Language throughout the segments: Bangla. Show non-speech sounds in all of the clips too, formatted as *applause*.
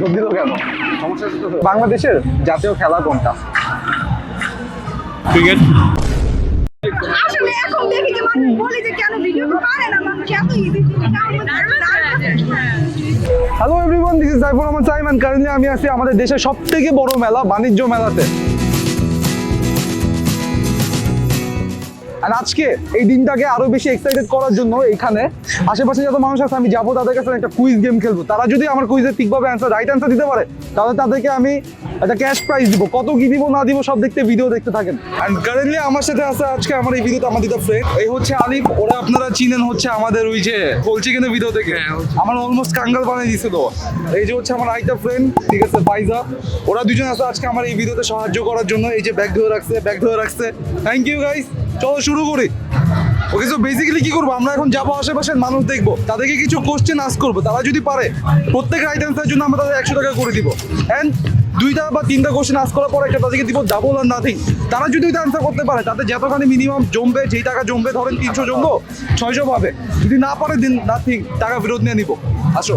যোগ দিল কেন? সমস্যা বাংলাদেশের জাতীয় খেলা কোনটা? ক্রিকেট। আসলে এখন দেখি যে মানুষ বলি যে কেন ভিডিও পারে না মানুষ এত easy hello everyone this is Saifur Rahman Saim and currently আমি আছি আমাদের দেশের সব থেকে বড় মেলা বাণিজ্য মেলাতে। আর আজকে এই দিনটাকে আরও বেশি এক্সাইটেড করার জন্য এখানে আশেপাশে যত মানুষ আছে আমি যাব তাদের কাছে একটা কুইজ গেম খেলব। তারা যদি আমার কুইজে ঠিকভাবে অ্যান্সার রাইট অ্যান্সার দিতে পারে তাহলে তাদেরকে আমি একটা ক্যাশ প্রাইজ দিব। কত কি দিব না দিব সব দেখতে ভিডিও দেখতে থাকেন। অ্যান্ড কারেন্টলি আমার সাথে আছে আজকে আমার এই ভিডিওতে আমার দুটো ফ্রেন্ড এই হচ্ছে আলিফ ওরা আপনারা চিনেন হচ্ছে আমাদের ওই যে বলছি কিন্তু ভিডিও থেকে আমার অলমোস্ট কাঙ্গাল বানিয়ে দিছে তো। এই যে হচ্ছে আমার আরেকটা ফ্রেন্ড ঠিক আছে ফাইজা। ওরা দুজন আছে আজকে আমার এই ভিডিওতে সাহায্য করার জন্য। এই যে ব্যাগ ধরে রাখছে ব্যাগ ধরে রাখছে। থ্যাংক ইউ গাইস চলো শুরু করি। ওকে সো বেসিক্যালি কি করব? আমরা এখন যাব আশেপাশের মানুষ দেখব। তাদেরকে কিছু কোশ্চেন আস করব। তারা যদি পারে, প্রত্যেক রাইট অ্যান্সারের জন্য আমরা তাদের একশো টাকা করে দিব। অ্যান্ড দুইটা বা তিনটা কোশ্চেন আস করার পর একটা তাদেরকে দিব ডাবল আর নাথিং তারা যদি ওইটা অ্যান্সার করতে পারে, তাদের যতখানি মিনিমাম জমবে, যেই টাকা জমবে, ধরেন তিনশো জমবো, ছয়শো পাবে। যদি না পারে দিন নাথিং টাকা ফেরত নিয়ে নিবো। আসো।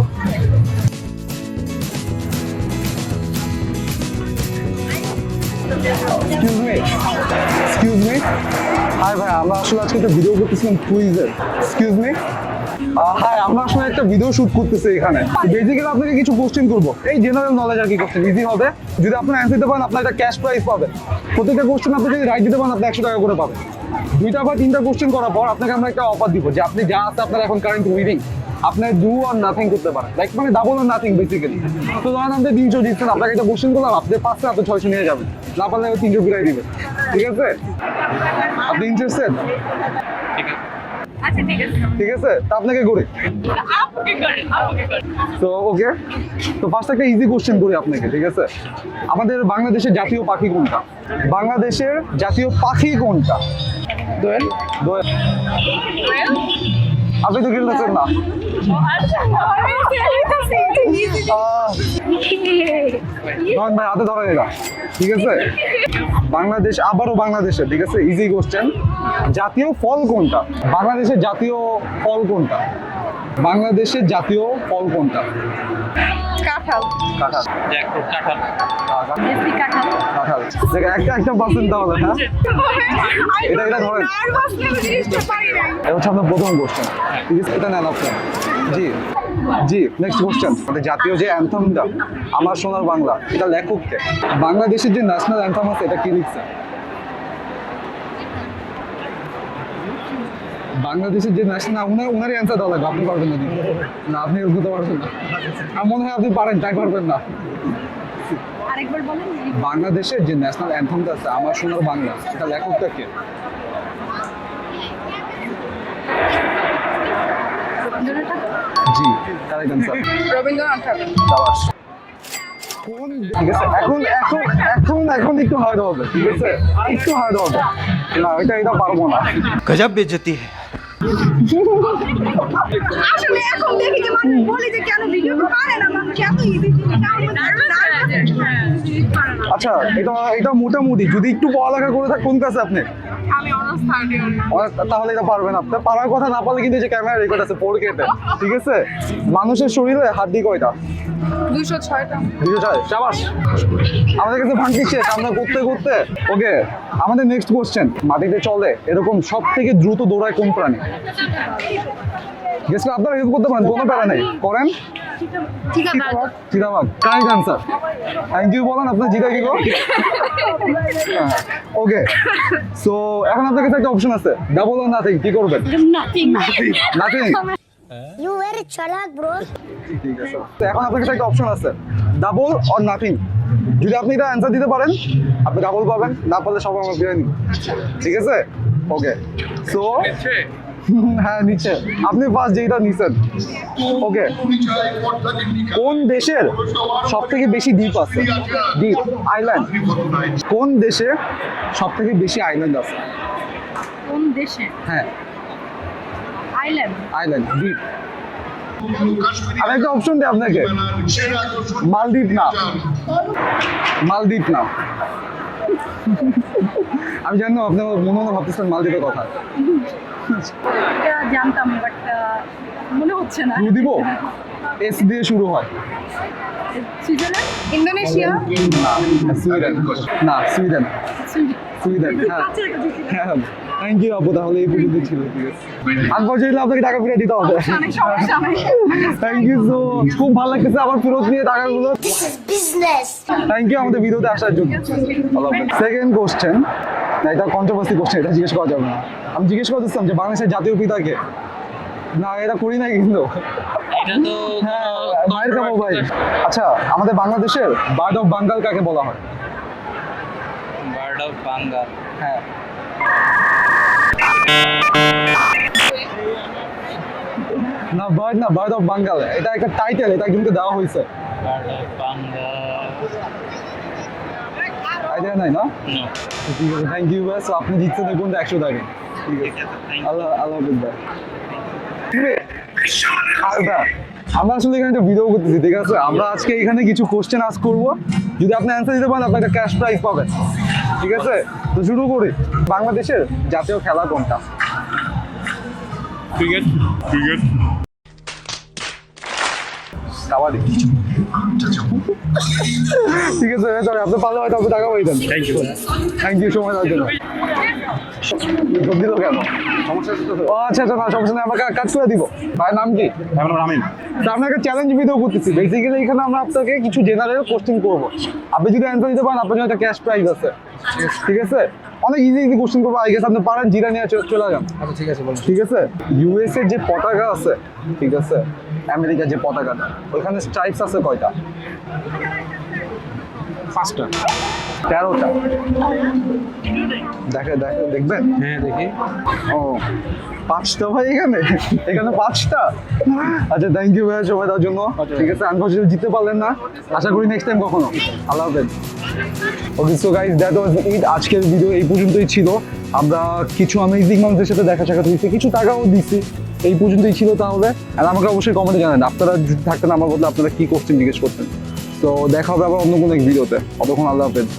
Excuse me excuse me hi ভাই, আমরা আসলে আজকে একটা ভিডিও করতেছিলাম কুইজের এক্সকিউজ মি হাই আমরা আসলে একটা ভিডিও শুট করতেছি এখানে। বেসিক্যালি আপনাকে কিছু কোশ্চেন করব। এই জেনারেল নলেজ আর কি কোশ্চেন ইজি হবে। যদি আপনি অ্যান্সার দিতে পারেন, আপনার একটা ক্যাশ প্রাইজ পাবেন। প্রত্যেকটা কোশ্চেন আপনি যদি রাইট দিতে পারেন, আপনি একশো টাকা করে পাবেন। দুইটা বা তিনটা কোশ্চেন করার পর আপনাকে আমরা একটা অফার দিব যে আপনি যা আছে আপনার এখন কারেন্ট উইনিং আপনি ডু আর নাথিং করতে পারেন। লাইক মানে ডাবল আর নাথিং বেসিক্যালি তো ধরেন আপনি তিনশো দিচ্ছেন, আপনাকে একটা কোশ্চেন করলাম, আপনি পাঁচটা আপনি ছয়শো নিয়ে যাবেন। না পারলে তিনশো ফিরাই দিবেন। ঠিক আছে? আপনি ইন্টারেস্টেড ঠিক আছে। ঠিক আছে। তা আপনাকে করেন তো ওকে তো ফার্স্ট একটা ইজি কোশ্চেন করি আপনাকে ঠিক আছে? আমাদের বাংলাদেশের জাতীয় পাখি কোনটা? বাংলাদেশের জাতীয় পাখি কোনটা? দোয়েল। দোয়েল? আপনি তো খেলতেছেন না। ধরেন ভাই, হাতে ধরেন এটা। ঠিক আছে? বাংলাদেশ, আবারও বাংলাদেশে, ঠিক আছে? ইজি কোশ্চেন জাতীয় ফল কোনটা? বাংলাদেশের জাতীয় ফল কোনটা? বাংলাদেশের জাতীয় ফল কোনটা? কাঁঠাল। কাঁঠাল। জ্যাকফ্রুট কাঁঠাল। বেশি কাঁঠাল। কাঁঠাল একটা একটা পার্সেন্ট তাহলে হ্যাঁ? এটা- এটা ধরেন। এটা হচ্ছে আপনার প্রথম কোশ্চেন আছে এটা নেন আপনি। জি। জি নেক্সট কোশ্চেন আমাদের জাতীয় যে অ্যান্থমটা আমার সোনার বাংলা এটা লেখককে। বাংলাদেশের যে ন্যাশনাল অ্যান্থম আছে এটা কি লিখছে? বাংলাদেশের যে ন্যাশনাল না উনার উনারই অ্যান্সার দেওয়া লাগবে আপনি পারবেন না না আপনি বুঝতে পারবেন না। আমার মনে হয় আপনি পারেন তাই পারবেন না। বাংলাদেশের যে ন্যাশনাল অ্যান্থমটা আছে আমার সোনার বাংলা সেটা লেখকটা কে? জি কারেক্ট অ্যান্সার রবীন্দ্রনাথ ঠাকুর। ঠিক আছে এখন এখন এখন এখন একটু হার্ড হবে ঠিক আছে? একটু হার্ড হবে না এটা এটা পারব না। গজব বেজতি হ্যায় আসলে এখন দেখি যে মানুষ বলি যে কেন ভিডিও পারে না কেন ইজি আচ্ছা এটা এটা মোটামুটি। যদি একটু পড়ালেখা করে থাক কোন ক্লাসে আপনি? আমি অনার্স থার্ড ইয়ার তাহলে এটা পারবেন আপনি। পারার কথা না পারলে কিন্তু যে ক্যামেরা রেকর্ড আছে ফোর কেতে ঠিক আছে? মানুষের শরীরে হাড্ডি কয়টা? দুইশো ছয়টা। দুটো ছয়? চাবাস আমাদের কাছে ভাঙতি শেষ আমরা করতে করতে। ওকে আমাদের নেক্সট কোশ্চেন মাটিতে চলে এরকম সব থেকে দ্রুত দৌড়ায় কোন প্রাণী? গেস আপনারা হেল্প করতে পারেন কোনো প্যারা নেই। করেন। চিতাবাগ কারেক্ট আনসার। থ্যাংক ইউ বলেন আপনার কি গো? ওকে সো এখন আপনার কাছে একটা অপশন আছে। ডাবল নাথিং কি করবেন? নাথিং. ঠিক আছে। তো এখন আপনার কাছে একটা অপশন আছে। ডাবল অর নাথিং যদি আপনি এটা অ্যান্সার দিতে পারেন আপনি ডাবল পাবেন। না পারলে সব আমার বিরিয়ানি ঠিক আছে? ওকে সো *laughs* হ্যাঁ নিচে। আপনি ফার্স্ট যেটা নিছেন। ওকে কোন দেশের সব থেকে বেশি দ্বীপ আছে? দ্বীপ আইল্যান্ড কোন দেশে সব থেকে বেশি আইল্যান্ড আছে? কোন দেশে? হ্যাঁ। আইল্যান্ড আইল্যান্ড দ্বীপ। আমি একটা অপশন দিই আপনাকে। মালদ্বীপ না। মালদ্বীপ না। আমি জানি না আপনি মনে মনে ভাবতেছেন মালদ্বীপের কথা। এটা জানতাম বাট মনে হচ্ছে না। ক্লু দিব? এস দিয়ে শুরু হয়। সুইজারল্যান্ড? ইন্দোনেশিয়া? না সুইডেন। না সুইডেন সুইডেন হ্যাঁ। হ্যাঁ থ্যাংক ইউ আপু তাহলে এই পর্যন্ত ছিল। আনফর্চুনেটলি আপনাকে টাকা ফিরে দিতে হবে। থ্যাংক ইউ সো খুব ভালো লাগতেছে আবার ফেরত নিয়ে টাকাগুলো. থ্যাংক ইউ আমাদের ভিডিওতে আসার জন্য। সেকেন্ড কোশ্চেন না এটা কন্ট্রোভার্সি কোশ্চেন এটা জিজ্ঞেস করা যাবে না। আমি জিজ্ঞেস করতেছিলাম যে বাংলাদেশের জাতীয় পিতাকে। না এটা করি নাই কিন্তু। এটা তো হ্যাঁ মায়ের খাব ভাই। আচ্ছা আমাদের বাংলাদেশের বার্ড অফ বাঙ্গাল কাকে বলা হয়? বার্ড অফ বাঙ্গাল হ্যাঁ। না বার্ড না বার্ড অফ বাঙ্গাল এটা একটা টাইটেল এটা কিন্তু দেওয়া হয়েছে। বার্ড অফ বাঙ্গাল আইডিয়া নাই না ঠিক আছে থ্যাংক ইউ ব্যাস আপনি জিতছেন দেখুন একশো টাকা। ঠিক আছে। আল্লাহ আল্লাহ হাফিজ ভাই আমরা আসলে এখানে একটা ভিডিও করতেছি ঠিক আছে? আমরা আজকে এখানে কিছু কোশ্চেন আস করব। যদি আপনি অ্যান্সার দিতে পারেন আপনি একটা ক্যাশ প্রাইজ পাবেন। ঠিক আছে? তো শুরু করি। বাংলাদেশের জাতীয় খেলা কোনটা? ক্রিকেট ক্রিকেট কাবাডি ঠিক আছে তাহলে আপনি পারলে হয়তো আপনি টাকা পাইতেন থ্যাংক ইউ থ্যাংক ইউ সময় দেওয়ার জন্য দিল কেন? ও আচ্ছা আচ্ছা না সমস্যা নেই আমরা কাজ করে দিব। ভাইয়ের নাম কি? আমার নাম রামিন তো একটা চ্যালেঞ্জ ভিডিও করতেছি। বেসিক্যালি এখানে আমরা আপনাকে কিছু জেনারেল কোশ্চেন করব। আপনি যদি অ্যান্সার দিতে পারেন আপনার জন্য একটা ক্যাশ প্রাইজ আছে। ঠিক আছে? অনেক ইজি ইজি কোশ্চেন করব আই গেস আপনি পারেন জিরা নিয়ে চলে যান। আচ্ছা ঠিক আছে ঠিক আছে? ইউএস এর যে পতাকা আছে ঠিক আছে? আমেরিকার যে পতাকাটা ওইখানে স্ট্রাইপস আছে কয়টা? পাঁচটা তেরোটা। দেখে দেখে দেখবেন? হ্যাঁ দেখি। ও পাঁচটা ভাই এখানে? এখানে পাঁচটা? আচ্ছা থ্যাংক ইউ ভাই সময় দেওয়ার জন্য। ঠিক আছে আনফর্চুনেটলি জিততে পারলেন না। আশা করি নেক্সট টাইম কখনো। আল্লাহ হাফেজ। Okay so guys that was it আজকের ভিডিও এই পর্যন্তই ছিল। আমরা কিছু অ্যামেজিং মানুষদের সাথে দেখা সাক্ষাৎ হয়েছে কিছু টাকাও দিছি। এই পর্যন্তই ছিল তাহলে। আর আমাকে অবশ্যই কমেন্টে জানান। আপনারা যদি থাকতেন আমার বদলে আপনারা কি কোশ্চেন জিজ্ঞেস করতেন? তো দেখা হবে আবার অন্য কোনো এক ভিডিওতে অতক্ষণ আল্লাহ হাফেজ।